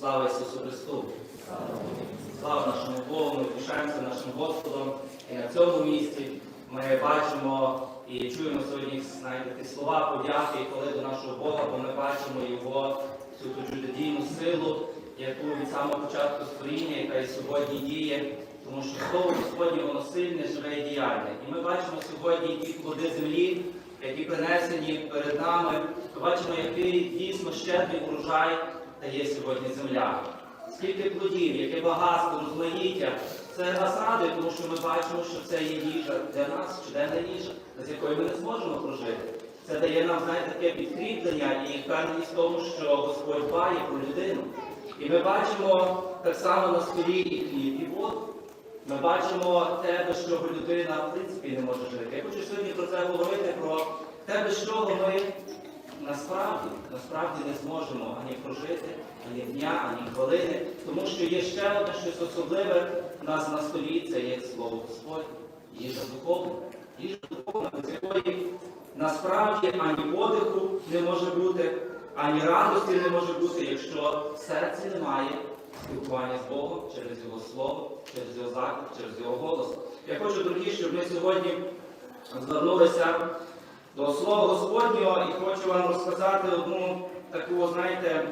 Слава Ісусу Христу! Слава нашому Богу, ми пишаємося нашим Господом. І на цьому місці ми бачимо і чуємо сьогодні знаєте, ті слова подяки і коли до нашого Бога, бо ми бачимо Його всю ту чудодійну силу, яку від самого початку створіння, яка і сьогодні діє, тому що слово Господнє воно сильне, живе і діяльне. І ми бачимо сьогодні ті плоди землі, які принесені перед нами. Ми бачимо, який дійсно щедрий урожай дає сьогодні земля. Скільки плодів, яке багатство, розмаїття. Це нас радує, тому що ми бачимо, що це є їжа для нас, щоденна їжа, без якої ми не зможемо прожити. Це дає нам, знаєте, таке підкріплення і впевненість в тому, що Господь дбає про людину. І ми бачимо так само на столі і хліб, і воду. Ми бачимо те, без чого людина в принципі не може жити. Я хочу сьогодні про це говорити, про те, без чого ми насправді, насправді не зможемо ані прожити, ані дня, ані хвилини, тому що є ще одне щось особливе в нас на столі, це є слово Господь, їжа духовна. Їжа духовна, без якої насправді ані подиху не може бути, ані радості не може бути, якщо в серці немає спілкування з Богом через Його Слово, через Його заклик, через Його голос. Я хочу, дорогі, щоб ми сьогодні звернулися до Слова Господнього і хочу вам розказати одну таку, знаєте,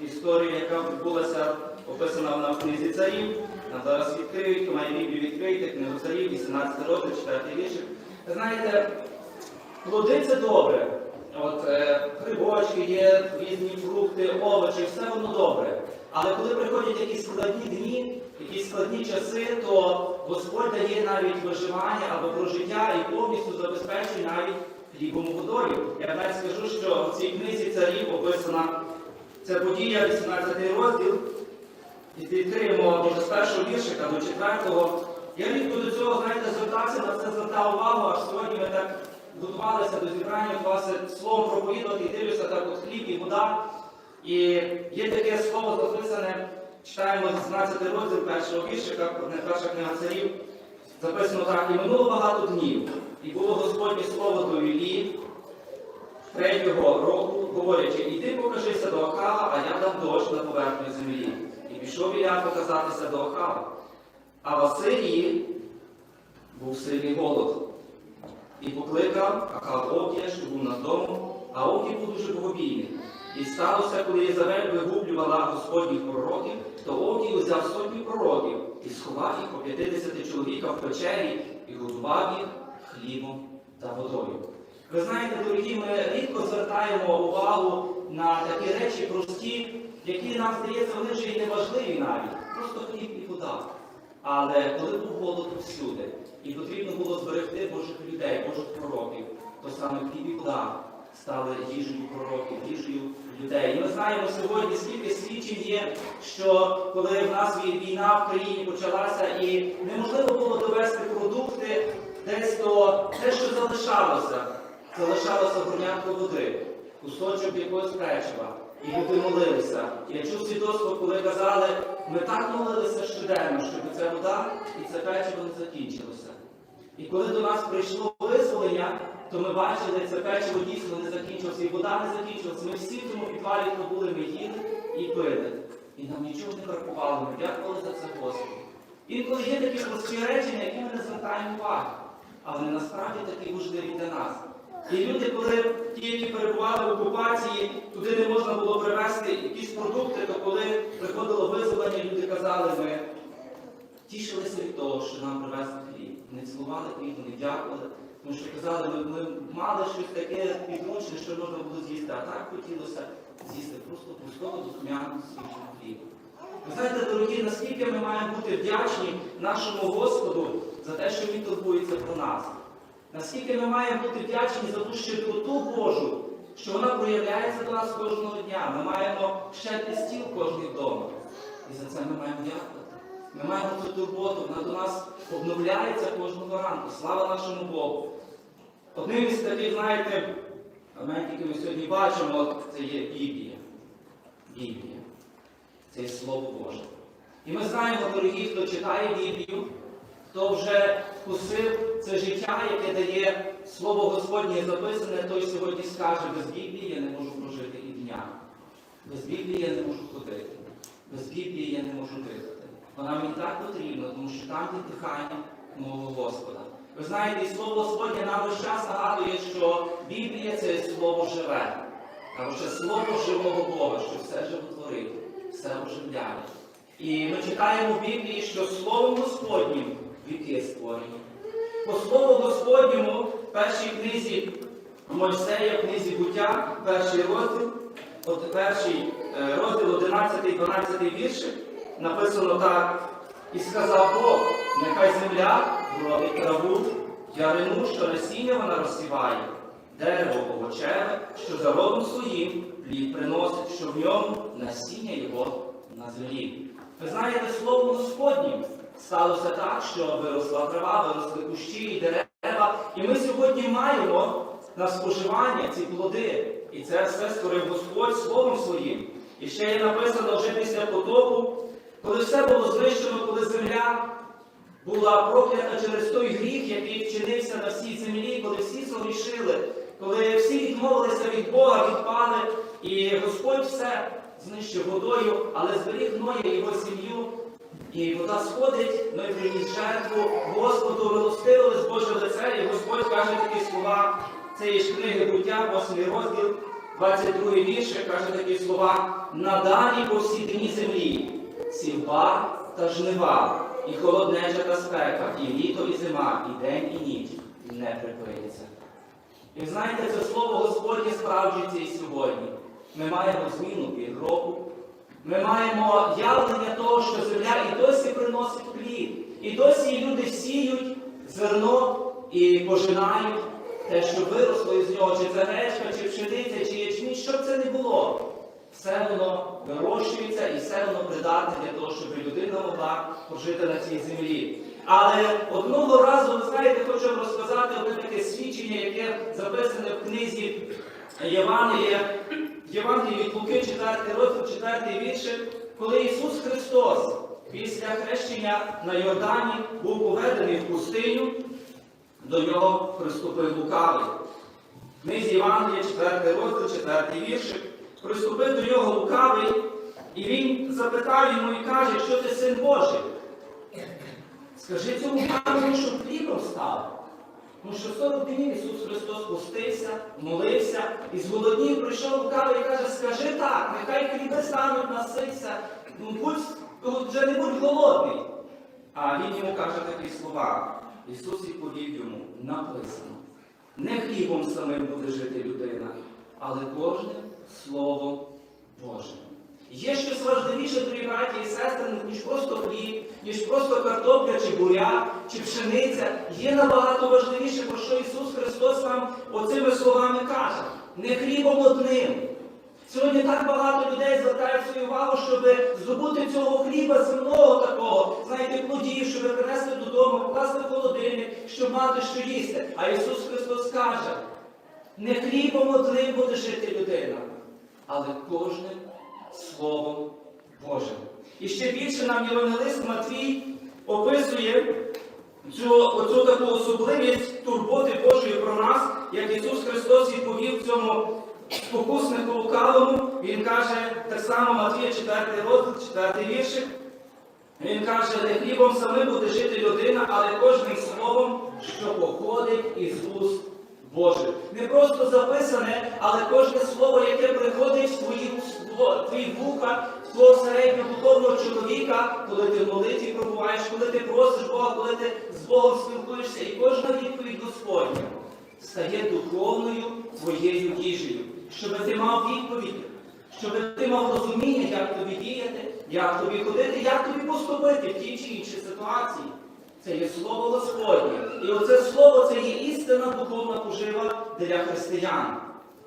історію, яка відбулася, описана в книзі царів. Нам зараз відкриють, хто має Біблію відкрити, книгу царів, 18 розділ, 4 віршик. Знаєте, плоди це добре. От е, грибочки є, різні фрукти, овочі, все воно добре. Але коли приходять якісь складні дні, якісь складні часи, то Господь дає навіть виживання або прожиття і повністю забезпечує навіть хлібом і водою. Я навіть скажу, що в цій книзі царів описана ця подія, 18 розділ. І відкриємо може з першого віршика до четвертого. Я рідко до цього, знаєте, звертався на це звертав увагу, аж сьогодні ми так готувалися до зібрання власне словом проповідувати і дивлюся так от хліб і вода. І є таке слово записане, читаємо 16 розділ першого віршика, перша книга царів. Записано так, і минуло багато днів, і було Господнє слово до Іллі третього року, говорячи, іди покажися до Ахава, а я дам дощ на поверхню землі. І пішов Ілля показатися до Ахава. А в Асирії був сильний голод. І покликав Ахав Овдія, що був над домом, а Овдій був дуже богобійний. І сталося, коли Єзавель вигублювала Господніх пророків, то Овдій узяв сотні пророків і сховав їх по 50 чоловіка в печері і годував їх хлібом та водою. Ви знаєте, дорогі, ми рідко звертаємо увагу на такі речі прості, які нам здається, вони вже і не важливі навіть. Просто хліб і вода. Але коли був голод всюди, і потрібно було зберегти Божих людей, Божих пророків, то саме хліб і вода стали їжею пророків, їжею людей. І ми знаємо сьогодні, скільки свідчень є, що коли в нас війна в країні почалася і неможливо було довести продукти десь до те, що залишалося. Залишалося горнятко води, кусочок якогось печива. І люди молилися. Я чув свідоцтво, коли казали, ми так молилися щоденно, щоб ця вода і це печиво не закінчилося. І коли до нас прийшло визволення, то ми бачили, це печиво дійсно не закінчилося, і вода не закінчилася. Ми всі в цьому підвалі пробули, ми їли і пили. І нам нічого не бракувало, ми дякували за це Господу. Інколи є такі прості речі, на які ми не звертаємо уваги, а вони насправді такі важливі для нас. І люди, коли ті, які перебували в окупації, туди не можна було привезти якісь продукти, то коли приходило визволення, люди казали, ми тішилися від того, що нам привезли хліб. Не цілували хліб, не дякували. Тому що казали, ми, ми мали щось таке підручне, що можна було з'їсти, а так хотілося з'їсти просто пустого духмяного свіжого хліба. Ви знаєте, дорогі, наскільки ми маємо бути вдячні нашому Господу за те, що Він турбується про нас. Наскільки ми маємо бути вдячні за ту щедроту Божу, що вона проявляється до нас кожного дня. Ми маємо щедрий стіл кожний вдома. І за це ми маємо дякувати. Ми маємо цю турботу, вона до нас обновляється кожного ранку. Слава нашому Богу. Одним із таких, знаєте, моментів, які ми сьогодні бачимо, це є Біблія. Біблія. Це є Слово Боже. І ми знаємо, дорогі, хто читає Біблію, хто вже вкусив це життя, яке дає Слово Господнє записане, той сьогодні скаже, без Біблії я не можу прожити і дня. Без Біблії я не можу ходити. Без Біблії я не можу дихати. Вона мені так потрібна, тому що там є дихання мого Господа. Ви знаєте, слово Господнє нам весь час нагадує, що Біблія це слово живе. Тому що слово живого Бога, що все животворить, все оживляє. І ми читаємо в Біблії, що Словом Господнім віки створені. По Слову Господньому в першій книзі Мойсея, в книзі буття, перший розділ, от перший е, розділ 11-12 віршик, написано так. І сказав Бог, нехай земля вродить траву, ярину, що насіння вона розсіває, дерево овочеве, що за родом своїм плід приносить, що в ньому насіння його на землі. Ви знаєте, словом Господнім сталося так, що виросла трава, виросли кущі і дерева. І ми сьогодні маємо на споживання ці плоди. І це все створив Господь Словом Своїм. І ще є написано вже після потопу, коли все було знищено, коли земля була проклята через той гріх, який вчинився на всій землі, коли всі згрішили, коли всі відмовилися від Бога, відпали, і Господь все знищив водою, але зберіг Ноя його сім'ю. І вода сходить, Ной приніс жертву, Господу милостивились Боже лице, і Господь каже такі слова, це є ж книги буття, 8 розділ, 22 віршик, каже такі слова, надані по всій дні землі, сівба та жнива, і холоднеча та спека, і літо, і зима, і день, і ніч не припиниться. І знаєте, це слово Господнє справджується і сьогодні. Ми маємо зміну під року. Ми маємо явлення того, що земля і досі приносить плід. І досі люди сіють зерно і пожинають те, що виросло із нього, чи це гречка, чи пшениця, чи ячмінь, що б це не було. Все воно вирощується і все воно придатне для того, щоб людина могла пожити на цій землі. Але одного разу, ви знаєте, хочу вам розказати одне таке свідчення, яке записане в книзі Євангелія, Євангелії від Луки, 4 розділ, 4 віршик, коли Ісус Христос після хрещення на Йордані був поведений в пустиню, до нього приступив лукавий. Книзі Євангелія, 4 розділ, 4 віршик, приступив до нього лукавий, і він запитав йому і каже, що ти син Божий. Скажи цьому каменю, щоб хлібом став. Тому що 40 днів Ісус Христос пустився, молився і зголоднів прийшов лукавий і каже, скажи так, нехай хліби стануть наситься, ну будь, вже не будь голодний. А він йому каже такі слова. Ісус відповів йому, написано, не хлібом самим буде жити людина, але кожним Словом Божим. Є щось важливіше, дорогі браті і сестри, ніж просто хліб, ніж просто картопля чи буря, чи пшениця. Є набагато важливіше, про що Ісус Христос нам оцими словами каже. Не хлібом одним. Сьогодні так багато людей звертають свою увагу, щоб здобути цього хліба земного такого, знаєте, плодів, щоб принести додому, покласти в холодильник, щоб мати що їсти. А Ісус Христос каже, не хлібом одним буде жити людина, але кожним Словом Божим. І ще більше нам Євангелист Матвій описує цю, оцю таку особливість турботи Божої про нас, як Ісус Христос відповів цьому спокуснику лукавому. Він каже, так само Матвія 4 розділ, 4 віршик. Він каже, не хлібом самим буде жити людина, але кожним словом, що походить із уст Божих. Не просто записане, але кожне слово, яке приходить в твої, твої вуха, в твого середнього духовного чоловіка, коли ти в молитві пробуваєш, коли ти просиш Бога, коли ти з Богом спілкуєшся, і кожна відповідь Господня стає духовною твоєю їжею, щоб ти мав відповідь, щоб ти мав розуміння, як тобі діяти, як тобі ходити, як тобі поступити в тій чи іншій ситуації. Це є слово Господнє. І оце слово це є істина для християн.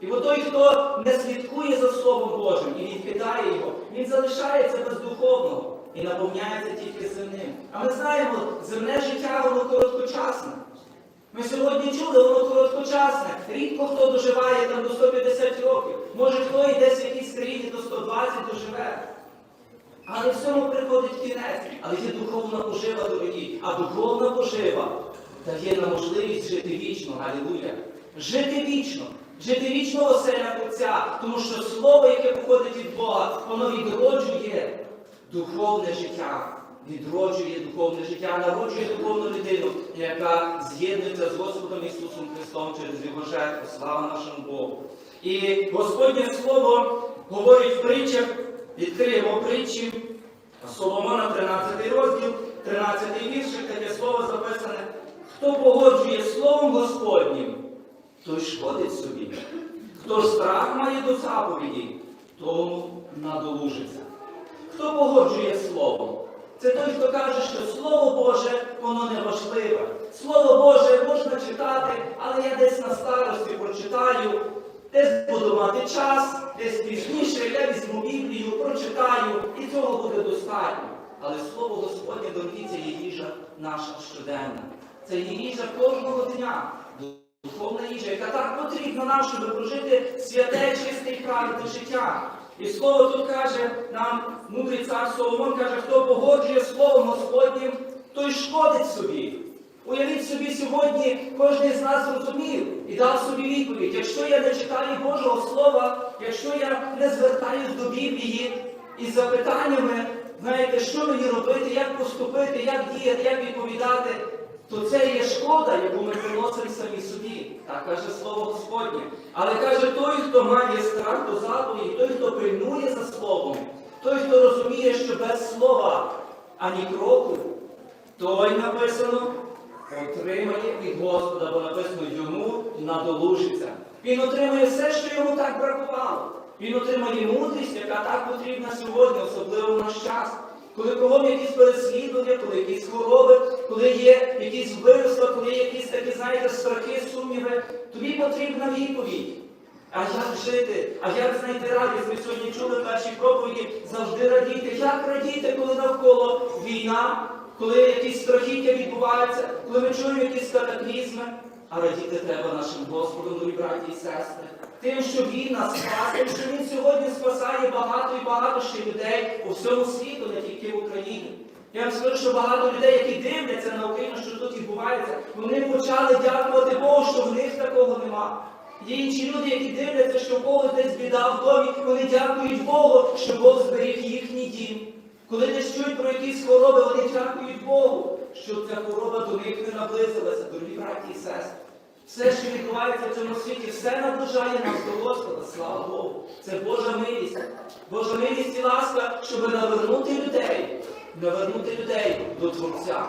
І от той, хто не слідкує за Словом Божим і відкидає його, він залишається бездуховного і наповняється тільки земним. А ми знаємо, земне життя воно короткочасне. Ми сьогодні чули, воно короткочасне. Рідко хто доживає там до 150 років. Може хто десь в якійсь країні до 120 доживе. Але всьому приходить кінець. Але є духовна пожива, дорогі. А духовна пожива дає нам можливість жити вічно. Алілуя. Жити вічно. Жити вічно в оселях Отця. Тому що слово, яке походить від Бога, воно відроджує духовне життя відроджує духовне життя, народжує духовну людину, яка з'єднується з Господом Ісусом Христом через Його жертву. Слава нашому Богу. І Господнє Слово говорить в притчах, відкриємо притчі Соломона, 13 розділ, 13 віршик, таке слово записане. Хто погоджує Словом Господнім, той шкодить собі. Хто страх має до заповіді, тому надолужиться. Хто погоджує Слово? Це той, хто каже, що Слово Боже, воно не важливе. Слово Боже можна читати, але я десь на старості прочитаю, десь буду мати час, десь пізніше я візьму Біблію, прочитаю, і цього буде достатньо. Але Слово Господнє, дорогі, це є їжа наша щоденна. Це є їжа кожного дня. Духовна їжа, яка так потрібна нам, щоб прожити святе, чисте і праведне життя. І слово тут каже нам, мудрий цар Соломон каже, хто погоджує словом Господнім, той шкодить собі. Уявіть собі сьогодні, кожен з нас зрозумів і дав собі відповідь. Якщо я не читаю Божого Слова, якщо я не звертаюсь до Біблії із запитаннями, знаєте, що мені робити, як поступити, як діяти, як відповідати, то це є шкода, яку ми приносимо самі собі. Так каже слово Господнє. Але каже той, хто має страх до заповіді, той, хто пильнує за словом, той, хто розуміє, що без слова ані кроку, той написано отримає від Господа, бо написано йому надолужиться. Він отримає все, що йому так бракувало. Він отримає мудрість, яка так потрібна сьогодні, особливо в наш час. Коли кругом якісь переслідування, коли якісь хвороби, коли є якісь вбивства, коли є якісь такі, знаєте, страхи, сумніви, тобі потрібна відповідь. А як жити? А як знайти радість? Ми сьогодні чули перші проповіді завжди радіти. Як радіти, коли навколо війна, коли якісь страхіття відбуваються, коли ми чуємо якісь катаклізми? А радіти треба нашим Господом, дорогі браті і сестри. Тим, що Він нас спас, тим, що Він сьогодні спасає багато і багато ще людей у всьому світу, не тільки в Україні. Я вам скажу, що багато людей, які дивляться на Україну, що тут відбувається, вони почали дякувати Богу, що в них такого нема. Є інші люди, які дивляться, що в когось десь біда в домі, вони дякують Богу, що Бог зберіг їхній дім. Коли десь чують про якісь хвороби, вони дякують Богу, що ця хвороба до них не наблизилася, дорогі браті і сестри. Все, що відбувається в цьому світі, все наближає нас до Господа, слава Богу. Це Божа милість. Божа милість і ласка, щоб навернути людей, навернути людей до Творця,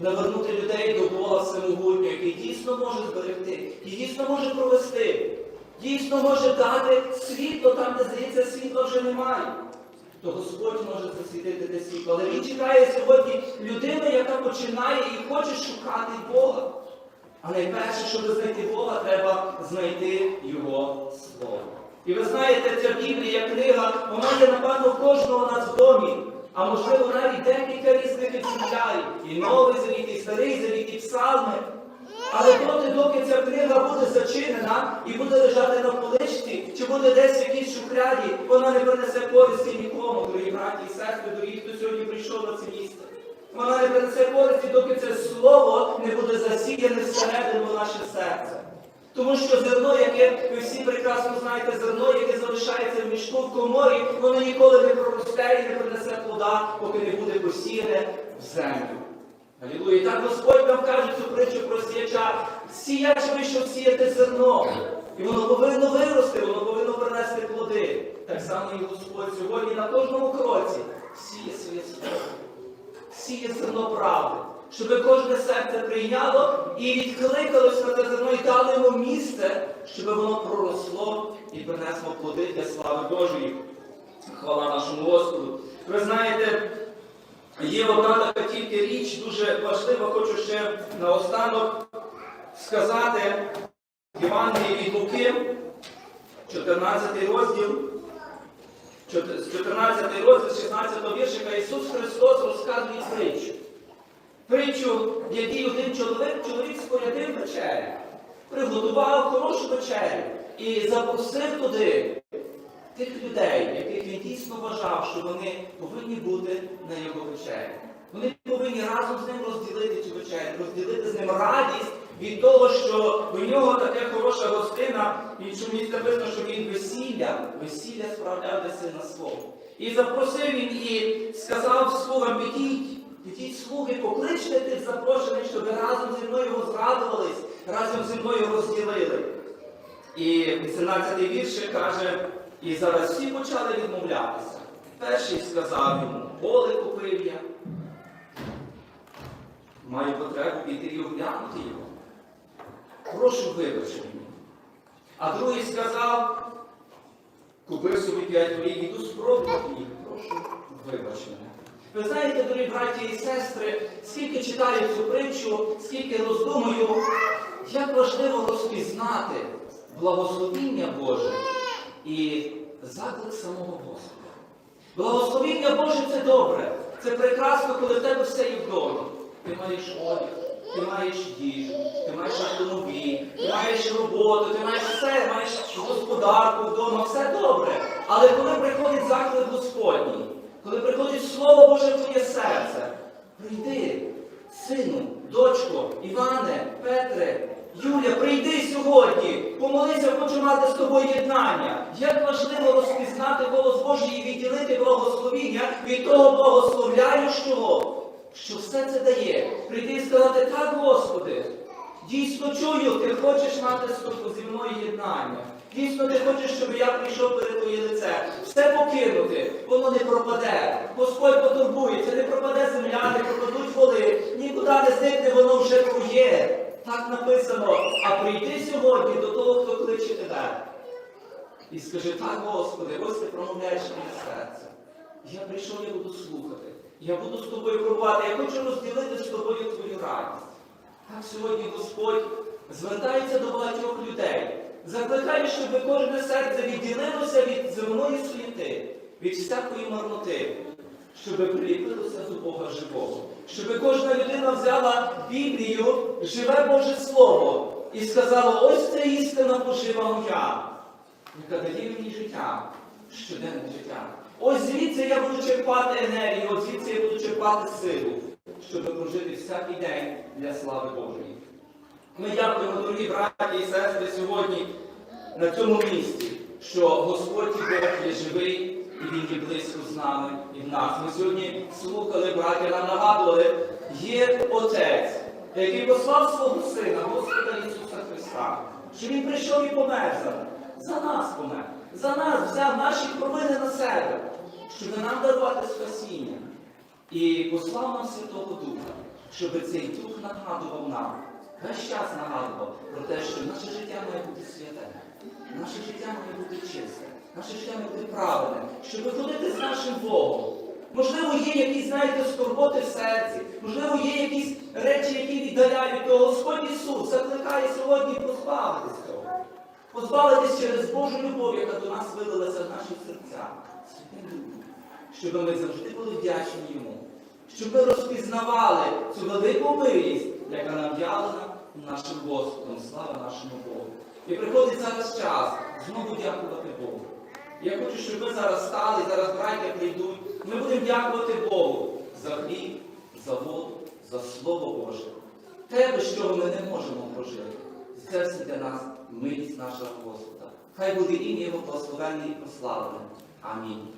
навернути людей до Бога Всемогутнього, який дійсно може зберегти, який дійсно може провести, дійсно може дати світло там, де здається, світла вже немає. То Господь може засвітити те світло. Але Він чекає сьогодні людину, яка починає і хоче шукати Бога. А найперше, щоб знайти Бога, треба знайти Його Слово. І ви знаєте, ця Біблія, книга, вона є, напевно, в кожного нас в домі. А можливо, навіть декілька різних екземплярів. І Новий Завіт, і Старий Завіт, і Псалми. Але доти, доки ця книга буде зачинена і буде лежати на поличці, чи буде десь в якійсь шухляді, вона не принесе користі нікому, дорогі браті і сестри, дорогі, хто сьогодні прийшов на це місце. Вона не принесе користі, доки це слово не буде засіяне всередину наше серце. Тому що зерно, яке ви всі прекрасно знаєте, зерно, яке залишається в мішку в коморі, воно ніколи не проросте і не принесе плода, поки не буде посіяне в землю. Алілуя. Так Господь нам каже цю притчу про сіяча. Сіяч вийшов сіяти зерно. І воно повинно вирости, воно повинно принести плоди. Так само і Господь сьогодні на кожному кроці сіє своє слово сіє зерно правди, щоб кожне серце прийняло і відкликалось на це зерно і дало йому місце, щоб воно проросло і принесло плоди для слави Божої. Хвала нашому Господу. Ви знаєте, є одна така тільки річ, дуже важлива, хочу ще наостанок сказати Євангелії від Луки, 14 розділ. Чот- 14 розділ 16 віршика Ісус Христос розказує притчу. Притчу, в якій один чоловік, чоловік спорядив вечерю, приготував хорошу вечерю і запросив туди тих людей, яких він дійсно вважав, що вони повинні бути на його вечері. Вони повинні разом з ним розділити цю вечерю, розділити з ним радість від того, що у нього така хороша гостина, в іншому місці написано, що він весілля, весілля справляв для сина свого. І запросив він і сказав слугам, підіть, Підіть слуги, покличте тих запрошених, щоб ви разом зі мною возрадувались, разом зі мною розділили. І 18-й віршик каже, і зараз всі почали відмовлятися. Перший сказав йому, поле купив я. Маю потребу піти і оглянути його. Прошу вибач мені. А другий сказав, купив собі п'ять голів, іду спробувати їх. Прошу вибач мене. Ви знаєте, дорогі браті і сестри, скільки читаю цю притчу, скільки роздумую, як важливо розпізнати благословіння Боже і заклик самого Господа. Благословіння Боже це добре. Це прекрасно, коли в тебе все є вдома. Ти маєш одяг, ти маєш їжу, ти маєш автомобіль, ти маєш роботу, ти маєш все, маєш господарку вдома, все добре. Але коли приходить заклик Господній, коли приходить Слово Боже в твоє серце, прийди, сину, дочко, Іване, Петре, Юля, прийди сьогодні, помолися, хочу мати з тобою єднання. Як важливо розпізнати голос Божий і відділити благословіння від того благословляючого, що все це дає. Прийти і сказати, так, Господи, дійсно чую, ти хочеш мати зі мною єднання. Дійсно, ти хочеш, щоб я прийшов перед твоє лице. Все покинути, воно не пропаде. Господь потурбується, не пропаде земля, не пропадуть воли, нікуди не зникне, воно вже твоє. Так написано, а прийти сьогодні до того, хто кличе тебе. І скажи, так, Господи, ось ти промовляєш моє серце. Я прийшов, я буду слухати. Я буду з тобою пробувати, я хочу розділити з тобою твою радість. Так сьогодні Господь звертається до багатьох людей, закликає, щоб кожне серце відділилося від земної суєти, від всякої марноти, щоб приліпилося до Бога живого, щоб кожна людина взяла Біблію, живе Боже Слово, і сказала, ось це істина пожива моя, яка дає мені життя, щоденне життя. Ось звідси я буду черпати енергію, ось звідси я буду черпати силу, щоб прожити всякий день для слави Божої. Ми дякуємо, дорогі браті і сестри, сьогодні на цьому місці, що Господь Бог є живий і Він є близько з нами і в нас. Ми сьогодні слухали, браття, нам нагадували, є Отець, який послав свого Сина, Господа Ісуса Христа, що Він прийшов і помер за нас, за нас помер, за нас взяв наші провини на себе, щоб нам дарувати спасіння. І послав нам Святого Духа, щоб цей Дух нагадував нам, весь час нагадував про те, що наше життя має бути святе, наше життя має бути чисте, наше життя має бути правильне, щоб ходити з нашим Богом. Можливо, є якісь, знаєте, скорботи в серці, можливо, є якісь речі, які віддаляють, то Господь Ісус закликає сьогодні позбавитись цього. Позбавитись через Божу любов, яка до нас вилилася в наші серця. Святим Духом щоб ми завжди були вдячні йому, щоб ми розпізнавали цю велику милість, яка нам явлена нашим Господом, слава нашому Богу. І приходить зараз час знову дякувати Богу. Я хочу, щоб ми зараз стали, зараз браття прийдуть. Ми будемо дякувати Богу за хліб, за воду, за Слово Боже. Те, без чого ми не можемо прожити. Це все для нас милість нашого Господа. Хай буде ім'я Його благословенне і прославлене. Амінь.